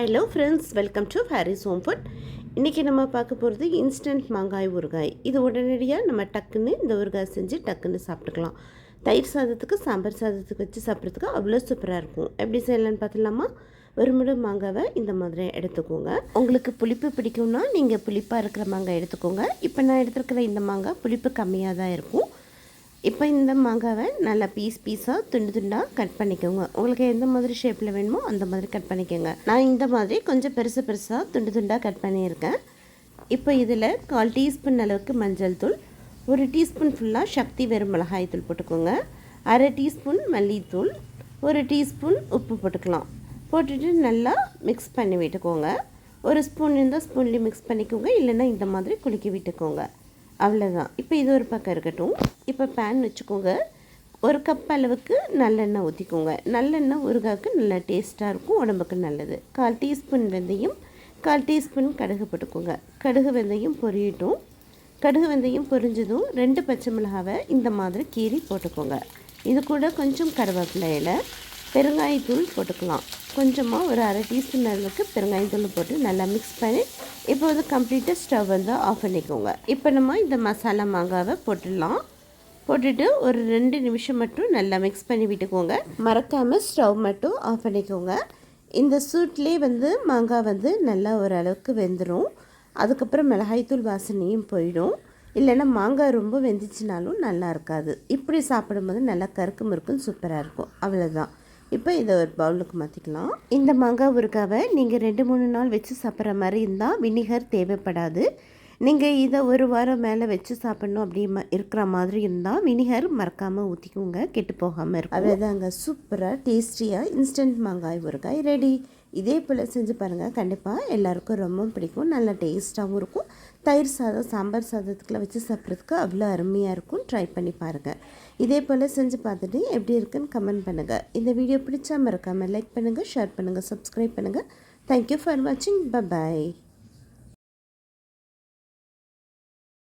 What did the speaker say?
Hello friends welcome to Harris home food இன்றைக்கி நம்ம பார்க்க போகிறது இன்ஸ்டன்ட் மாங்காய் ஊறுகாய். இது உடனடியாக நம்ம டக்குன்னு இந்த ஊறுகாய் செஞ்சு டக்குன்னு சாப்பிட்டுக்கலாம். தயிர் சாதத்துக்கு சாம்பார் சாதத்துக்கு வச்சு சாப்பிட்றதுக்கு அவ்வளோ சூப்பராக இருக்கும். எப்படி செய்யலான்னு பார்த்துலாமா வெறுமடு மாங்காவை இந்த மாதிரி எடுத்துக்கோங்க. உங்களுக்கு புளிப்பு பிடிக்கும்னா நீங்கள் புளிப்பாக இருக்கிற மாங்காய் எடுத்துக்கோங்க. இப்போ நான் எடுத்துருக்கிற இந்த மாங்காய் புளிப்பு கம்மியாக தான் இருக்கும். இப்போ இந்த மாங்காவை நல்லா பீஸ் பீஸாக துண்டு துண்டாக கட் பண்ணிக்கோங்க. உங்களுக்கு எந்த மாதிரி ஷேப்பில் வேணுமோ அந்த மாதிரி கட் பண்ணிக்கோங்க. நான் இந்த மாதிரி கொஞ்சம் பெருசு பெருசாக துண்டு துண்டாக கட் பண்ணியிருக்கேன். இப்போ இதில் கால் டீஸ்பூன் அளவுக்கு மஞ்சள் தூள் ஒரு டீஸ்பூன் ஃபுல்லாக சக்தி வெறும் மிளகாய் தூள் போட்டுக்கோங்க. அரை டீஸ்பூன் மல்லித்தூள் ஒரு டீஸ்பூன் உப்பு போட்டுக்கலாம். போட்டுட்டு நல்லா மிக்ஸ் பண்ணி விட்டுக்கோங்க. ஒரு ஸ்பூன் இருந்தால் ஸ்பூன்லேயும் மிக்ஸ் பண்ணிக்கோங்க இல்லைன்னா இந்த மாதிரி குலுக்கி விட்டுக்கோங்க. அவ்வளோதான் இப்போ இது ஒரு பக்கம் இருக்கட்டும். இப்போ பேன் வச்சுக்கோங்க. ஒரு கப் அளவுக்கு நல்லெண்ணெய் ஊற்றிக்கோங்க நல்லெண்ணெய் ஊறுகாய்க்கு நல்லா டேஸ்ட்டாக இருக்கும் உடம்புக்கு நல்லது. கால் டீஸ்பூன் வெந்தயம் கால் டீஸ்பூன் கடுகு போட்டுக்கோங்க. கடுகு வெந்தயம் பொரியட்டும். கடுகு வெந்தயம் பொரிஞ்சதும் ரெண்டு பச்சை மிளகாவை இந்த மாதிரி கீறி போட்டுக்கோங்க. இது கூட கொஞ்சம் கருவேப்பிலையில் பெருங்காயத்தூள் போட்டுக்கலாம். கொஞ்சமாக ஒரு அரை டீஸ்பூன் அளவுக்கு பெருங்காயத்தூள் போட்டு நல்லா மிக்ஸ் பண்ணி இப்போ வந்து கம்ப்ளீட்டாக ஸ்டவ் வந்து ஆஃப் பண்ணிக்கோங்க. இப்போ நம்ம இந்த மசாலா மாங்காவை போட்டுடலாம். போட்டுட்டு ஒரு ரெண்டு நிமிஷம் மட்டும் நல்லா மிக்ஸ் பண்ணி விட்டுக்கோங்க. மறக்காமல் ஸ்டவ் மட்டும் ஆஃப் பண்ணிக்கோங்க. இந்த சூட்லேயே வந்து மாங்காய் வந்து நல்லா ஓரளவுக்கு வெந்துடும் அதுக்கப்புறம் மிளகாய்த்தூள் வாசனையும் போயிடும். இல்லைன்னா மாங்காய் ரொம்ப வெந்துச்சுனாலும் நல்லா இருக்காது. இப்படி சாப்பிடும்போது நல்லா கருக்கு இருக்கும் சூப்பராக இருக்கும். அவ்வளோதான் இப்போ இதை ஒரு பவுலுக்கு மாற்றிக்கலாம் இந்த மாங்காய் ஊறுகாவை நீங்கள் ரெண்டு மூணு நாள் வச்சு சாப்பிட்ற மாதிரி இருந்தால் வினிகர் தேவைப்படாது. நீங்கள் இதை ஒரு வாரம் மேலே வச்சு சாப்பிட்ணும் அப்படி இருக்கிற மாதிரி இருந்தால் வினிகர் மறக்காமல் ஊற்றிக்கோங்க கெட்டு போகாமல் இருக்கும். அவ்வளோதாங்க சூப்பராக டேஸ்டியாக இன்ஸ்டன்ட் மாங்காய் ஊறுகாய் ரெடி இதே போல் செஞ்சு பாருங்கள் கண்டிப்பாக எல்லாருக்கும் ரொம்ப பிடிக்கும். நல்லா டேஸ்ட்டாகவும் இருக்கும். தயிர் சாதம் சாம்பார் சாதத்துக்குலாம் வச்சு சாப்பிட்றதுக்கு அவ்வளோ அருமையாக இருக்கும். ட்ரை பண்ணி பாருங்கள் இதே போல் செஞ்சு பார்த்துட்டு எப்படி இருக்குன்னு கமெண்ட் பண்ணுங்கள் இந்த வீடியோ பிடிச்சா மறக்காமல் லைக் பண்ணுங்கள் ஷேர் பண்ணுங்கள் சப்ஸ்கிரைப் பண்ணுங்கள் தேங்க்யூ ஃபார் வாட்சிங் ப பாய்